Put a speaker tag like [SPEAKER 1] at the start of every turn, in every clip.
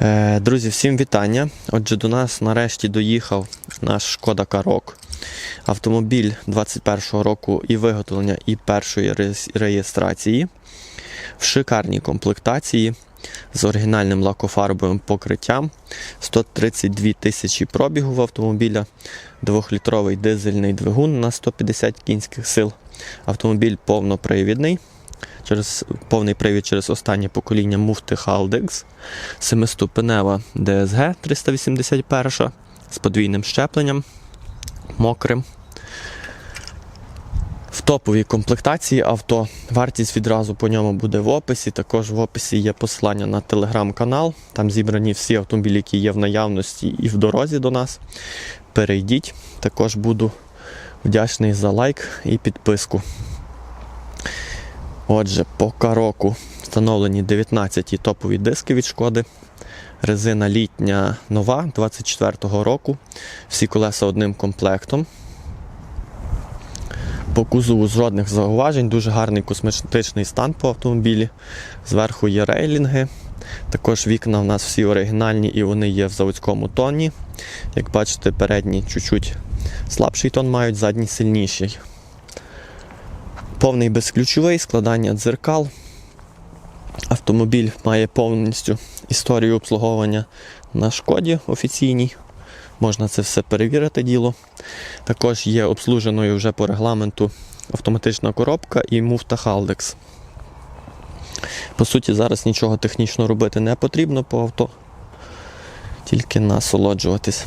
[SPEAKER 1] Е, Друзі, всім вітання. Отже, до нас нарешті доїхав наш Шкода Карок. Автомобіль 21-го року і виготовлення, і першої реєстрації в шикарній комплектації з оригінальним лакофарбовим покриттям. 132 тисячі пробігу в автомобіля, 2-літровий дизельний двигун на 150 кінських сил. Автомобіль повнопривідний. Через повний привід через останнє покоління муфти Haldex, семиступенева DSG 381 з подвійним щепленням, мокрим. В топовій комплектації авто. Вартість відразу по ньому буде в описі. Також в описі є посилання на телеграм-канал. Там зібрані всі автомобілі, які є в наявності і в дорозі до нас. Перейдіть. Також буду вдячний за лайк і підписку. Отже, по кароку встановлені 19 топові диски від шкоди. Резина літня нова 24-го року. Всі колеса одним комплектом. По кузову жодних зауважень, дуже гарний косметичний стан по автомобілі. Зверху є рейлінги. Також вікна в нас всі оригінальні і вони є в заводському тоні. Як бачите, передні чуть-чуть слабший тон мають, задні сильніший. Повний безключовий, складання дзеркал. Автомобіль має повністю історію обслуговування на шкоді офіційній. Можна це все перевірити діло. Також є обслуженою вже по регламенту автоматична коробка і муфта Haldex. По суті, зараз нічого технічно робити не потрібно по авто, тільки насолоджуватись.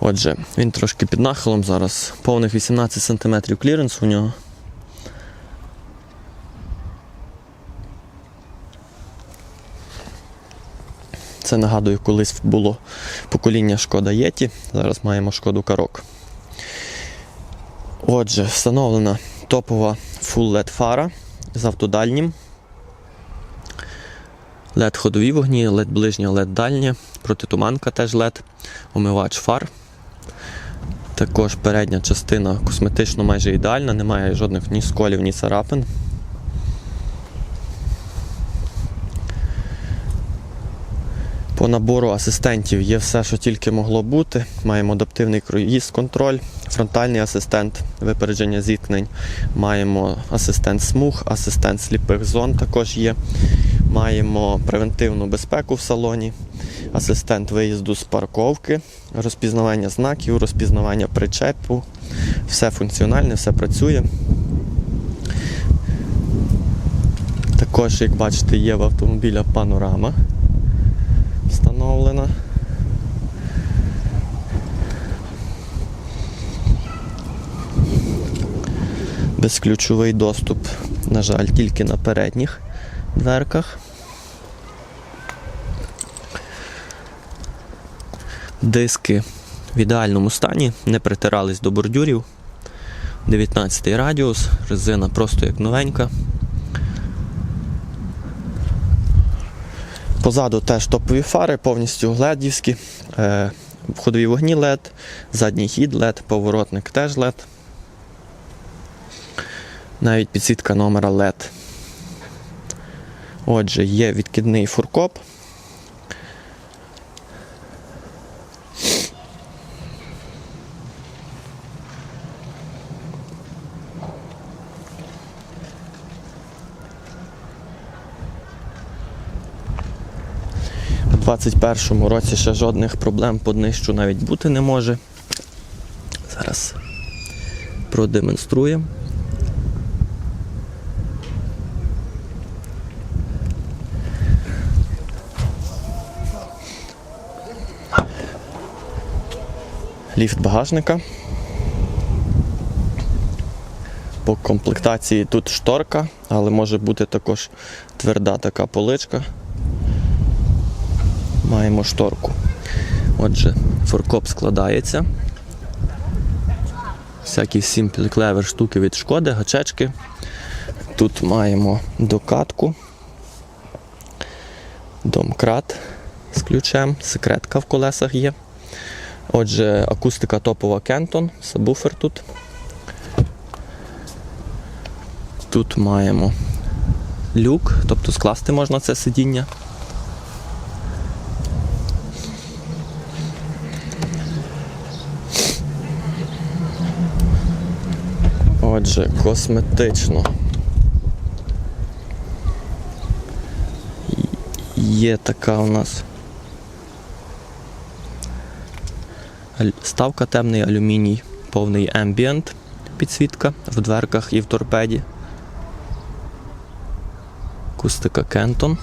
[SPEAKER 1] Отже, він трошки під нахилом зараз. Повних 18 см кліренсу у нього. Це нагадую, колись було покоління шкода Єті. Зараз маємо шкоду Карок. Отже, встановлена топова Full LED фара з автодальнім. LED ходові вогні, LED ближнє, LED дальнє, протитуманка теж LED, омивач фар. Також передня частина косметично майже ідеальна, немає жодних ні сколів, ні царапин. По набору асистентів є все, що тільки могло бути. Маємо адаптивний круїз контроль, фронтальний асистент випередження зіткнень. Маємо асистент смуг, асистент сліпих зон також є. Маємо превентивну безпеку в салоні, асистент виїзду з парковки, розпізнавання знаків, розпізнавання причепу. Все функціональне, все працює. Також, як бачите, є в автомобіля панорама встановлена. Безключовий доступ, на жаль, тільки на передніх дверках. Диски в ідеальному стані, не притирались до бордюрів. 19 радіус, резина просто як новенька. Позаду теж топові фари, повністю ледівські, ходові входові вогні LED, задній хід LED, поворотник теж LED. Навіть підсвітка номера LED. Отже, є відкидний фуркоп. 2021 році ще жодних проблем по днищу навіть бути не може. Зараз продемонструємо. Ліфт багажника. По комплектації тут шторка, але може бути також тверда така поличка. Маємо шторку. Отже, форкоп складається. Всякі сімплі клевер штуки від шкоди, гачечки. Тут маємо докатку, домкрат з ключем, секретка в колесах є. Отже, акустика топова Кентон, сабвуфер тут. Тут маємо люк, тобто скласти можна це сидіння. Отже, косметично. Є така у нас ставка темний алюміній, повний ембієнт, підсвітка в дверках і в торпеді. Кустика Кентон.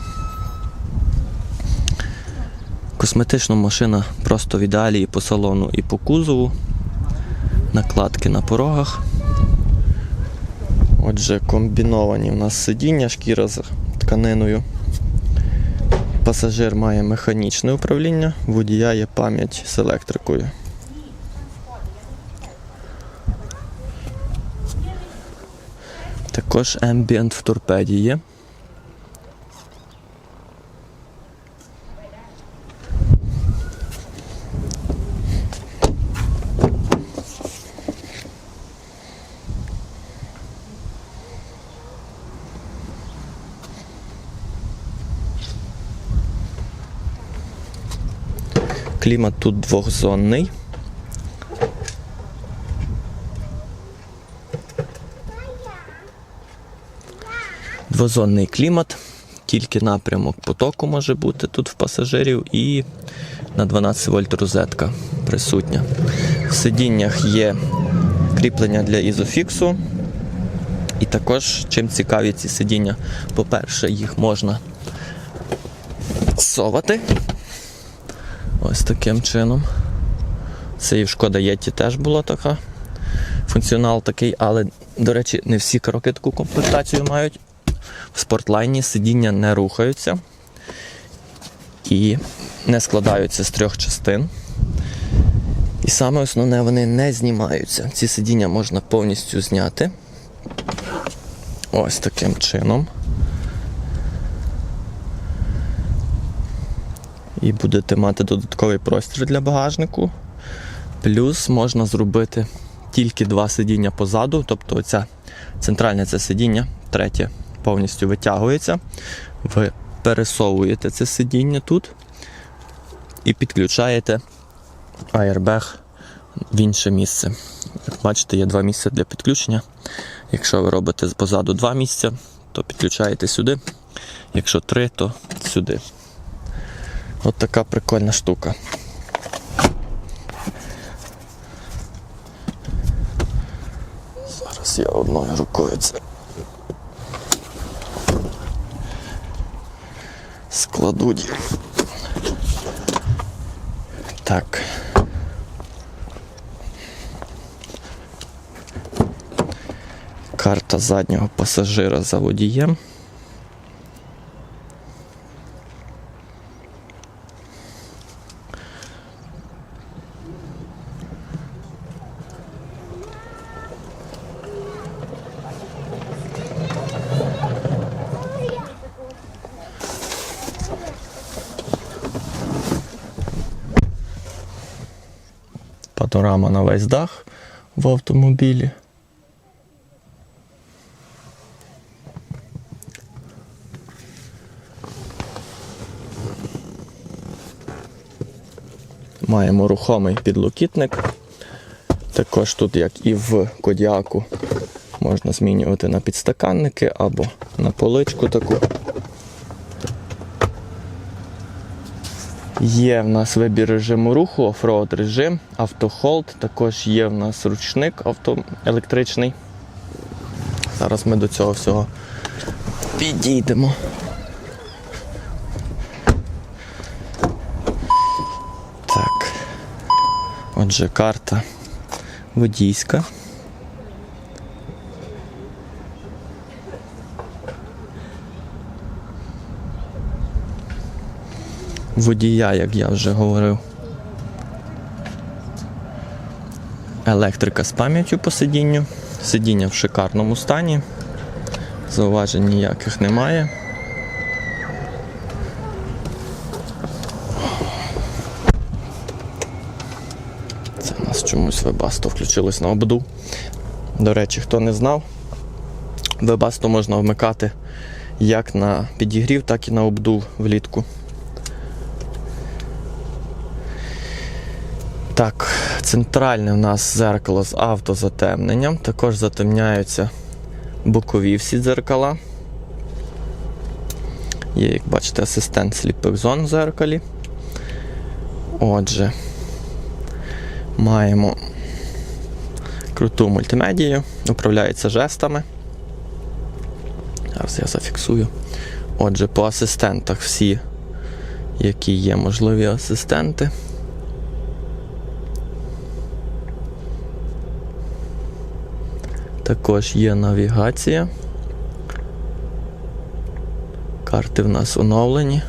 [SPEAKER 1] Косметична машина просто в ідеалі і по салону, і по кузову. Накладки на порогах. Отже, комбіновані в нас сидіння, шкіра з тканиною. Пасажир має механічне управління, водія є пам'ять з електрикою. Також ембієнт в торпеді є. Клімат тут двохзонний. Двозонний клімат, тільки напрямок потоку може бути тут в пасажирів і на 12 вольт розетка присутня. В сидіннях є кріплення для ізофіксу. І також, чим цікаві ці сидіння, по-перше, їх можна совати. Ось таким чином. Це і в Шкода Єті теж була така. Функціонал такий, але, до речі, не всі кроки таку комплектацію мають. В спортлайні сидіння не рухаються і не складаються з трьох частин. І саме основне, вони не знімаються. Ці сидіння можна повністю зняти. Ось таким чином. І будете мати додатковий простір для багажнику. Плюс можна зробити тільки два сидіння позаду, тобто оця центральне це сидіння, третє повністю витягується. Ви пересовуєте це сидіння тут і підключаєте аербег в інше місце. Як бачите, є два місця для підключення. Якщо ви робите позаду два місця, то підключаєте сюди. Якщо три, то сюди. От така прикольна штука. Зараз я одною рукою це складу. Так. Карта заднього пасажира за водієм. Панорама на весь дах в автомобілі. Маємо рухомий підлокітник. Також тут, як і в Кодіаку, можна змінювати на підстаканники або на поличку таку. Є в нас вибір режиму руху, оффроуд режим, автохолд, також є в нас ручник авто електричний. Зараз ми до цього всього підійдемо. Так. Отже, карта водійська. Водія, як я вже говорив. Електрика з пам'яттю по сидінню. Сидіння в шикарному стані. Зауважень ніяких немає. Це у нас чомусь вебасто включилось на обду. До речі, хто не знав, вебасто можна вмикати як на підігрів, так і на обдув влітку. Так, центральне у нас зеркало з автозатемненням. Також затемняються бокові всі дзеркала. Є, як бачите, асистент Sleeping Zone в зеркалі. Отже, маємо круту мультимедію, управляється жестами. Зараз я зафіксую. Отже, по асистентах всі, які є можливі асистенти. Також є навігація. Карти в нас оновлені.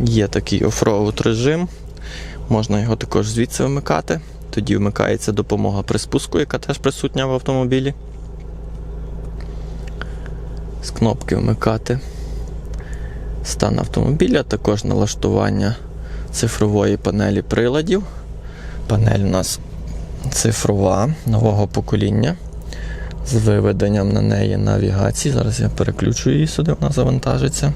[SPEAKER 1] Є такий офроуд режим. Можна його також звідси вмикати. Тоді вмикається допомога при спуску, яка теж присутня в автомобілі. З кнопки вмикати стан автомобіля, також налаштування цифрової панелі приладів. Панель у нас цифрова нового покоління з виведенням на неї навігації. Зараз я переключу її сюди, вона завантажиться.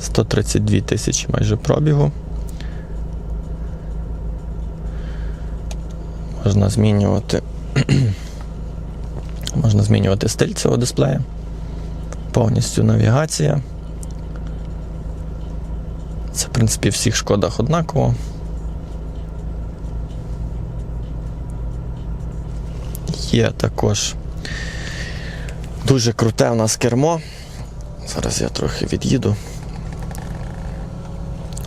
[SPEAKER 1] Сто тридцять дві тисячі майже пробігу. Можна змінювати можна змінювати стиль цього дисплея. Повністю навігація. Це, в принципі, в всіх шкодах однаково. Є також дуже круте у нас кермо. Зараз я трохи від'їду.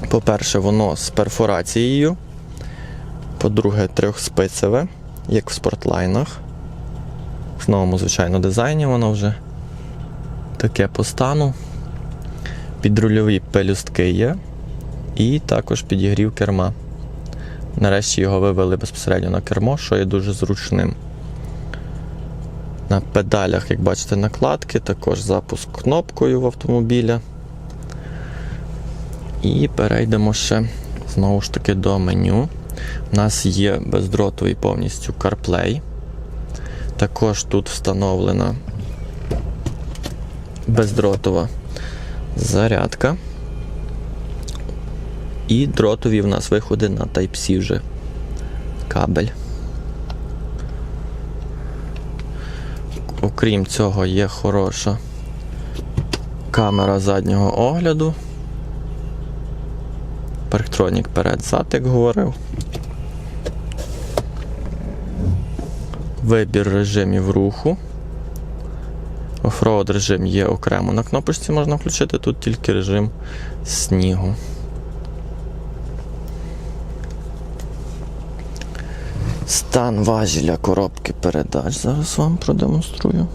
[SPEAKER 1] По-перше, воно з перфорацією. По-друге, трьохспицеве, як в спортлайнах. В новому, звичайно, дизайні воно вже таке по стану. Підрульові пелюстки є. І також підігрів керма. Нарешті його вивели безпосередньо на кермо, що є дуже зручним. На педалях, як бачите, накладки, також запуск кнопкою в автомобіля. І перейдемо ще знову ж таки до меню. У нас є бездротовий повністю CarPlay. Також тут встановлена бездротова зарядка. І дротові в нас виходи на Type-C вже кабель. Окрім цього, є хороша камера заднього огляду. Парктронік перед-зад, як говорив. Вибір режимів руху. Офроуд режим є окремо на кнопочці можна включити, тут тільки режим снігу. Стан важеля коробки передач. Зараз вам продемонструю.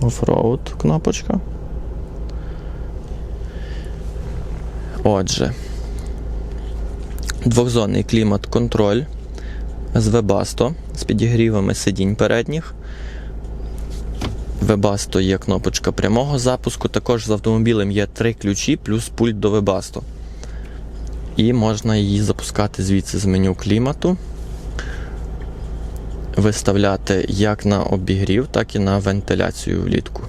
[SPEAKER 1] Офроуд кнопочка. Отже, двохзонний клімат-контроль з Webasto з підігрівами сидінь передніх. Webasto є кнопочка прямого запуску. Також з автомобілем є три ключі плюс пульт до Webasto. І можна її запускати звідси з меню клімату. Виставляти як на обігрів, так і на вентиляцію влітку.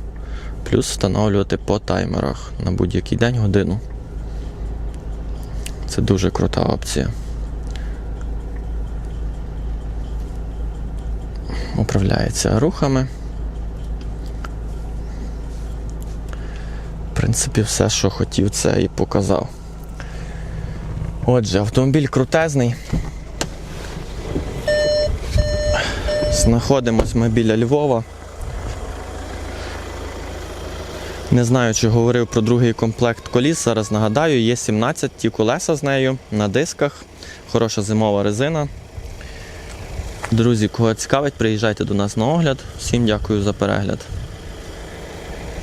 [SPEAKER 1] Плюс встановлювати по таймерах на будь-який день годину. Це дуже крута опція. Управляється рухами. В принципі, все, що хотів, це і показав. Отже, автомобіль крутезний. Знаходимось ми біля Львова. Не знаю, чи говорив про другий комплект коліс. Зараз нагадаю, є 17 ті колеса з нею на дисках. Хороша зимова резина. Друзі, кого цікавить, приїжджайте до нас на огляд. Всім дякую за перегляд.